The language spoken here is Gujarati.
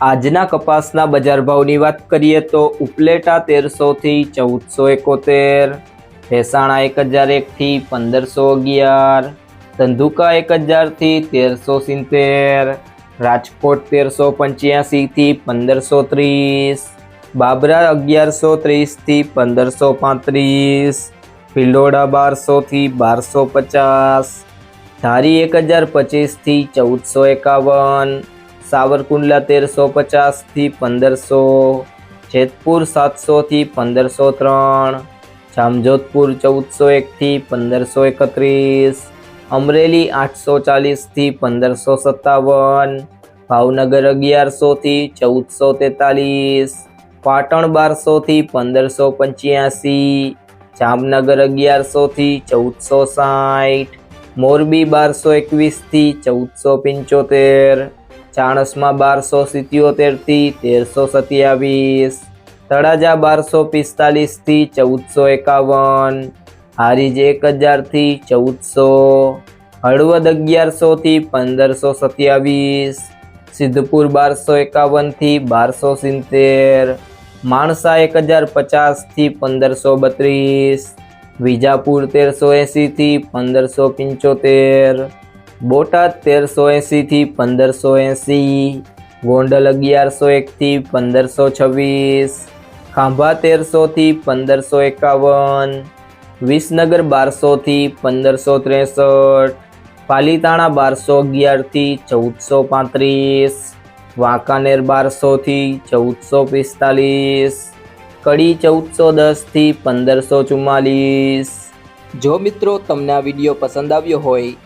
આજના કપાસના બજાર ભાવની વાત કરીએ તો ઉપલેટા તેરસોથી ચૌદસો એકોતેર, ભેસાણા એક હજાર એકથી પંદરસો અગિયાર, ધંધુકા એક હજારથી તેરસો સિત્તેર, રાજકોટ તેરસો પંચ્યાસીથી પંદરસો ત્રીસ, બાબરા અગિયારસો ત્રીસથી પંદરસો પાંત્રીસ ભિલોડા બારસોથી બારસો પચાસ, ધારી એક હજાર પચીસથી ચૌદસો એકાવન સાવરકુંડલા તેરસો પચાસથી પંદરસો, જેતપુર સાતસોથી પંદરસો ત્રણ, જામજોધપુર ચૌદસો એકથી પંદરસો એકત્રીસ, અમરેલી આઠસો ચાલીસથી પંદરસો સત્તાવન, ભાવનગર અગિયારસોથી ચૌદસો તેતાલીસ, પાટણ બારસોથી પંદરસો પંચ્યાસી, જામનગર અગિયારસોથી ચૌદસો સાઠ, મોરબી બારસો એકવીસથી ચૌદસો પંચોતેર ચાણસમાં બારસો સિત્યોતેરથી તેરસો સત્યાવીસ, તળાજા બારસો પિસ્તાલીસથી ચૌદસો એકાવન, હારીજ એક હજારથી ચૌદસો, હળવદ અગિયારસોથી પંદરસો સત્યાવીસ, સિદ્ધપુર બારસો એકાવનથી બારસો સિત્તેર, માણસા એક હજાર પચાસથી પંદરસો બત્રીસ, વિજાપુર તેરસો એંસીથી પંદરસો પંચોતેર બોટાદ તેરસો એંસીથી પંદરસો એંસી ગોંડલ અગિયારસો એકથી પંદરસો છવ્વીસ, ખાંભા તેરસોથી પંદરસો એકાવન, વિસનગર બારસોથી પંદરસો ત્રેસઠ, પાલીતાણા બારસો અગિયારથી ચૌદસો પાંત્રીસ, વાંકાનેર બારસોથી ચૌદસો પિસ્તાલીસ, કડી ચૌદસો દસથી પંદરસો ચુમ્માલીસ. જો મિત્રો તમને આ વીડિયો પસંદ આવ્યો હોય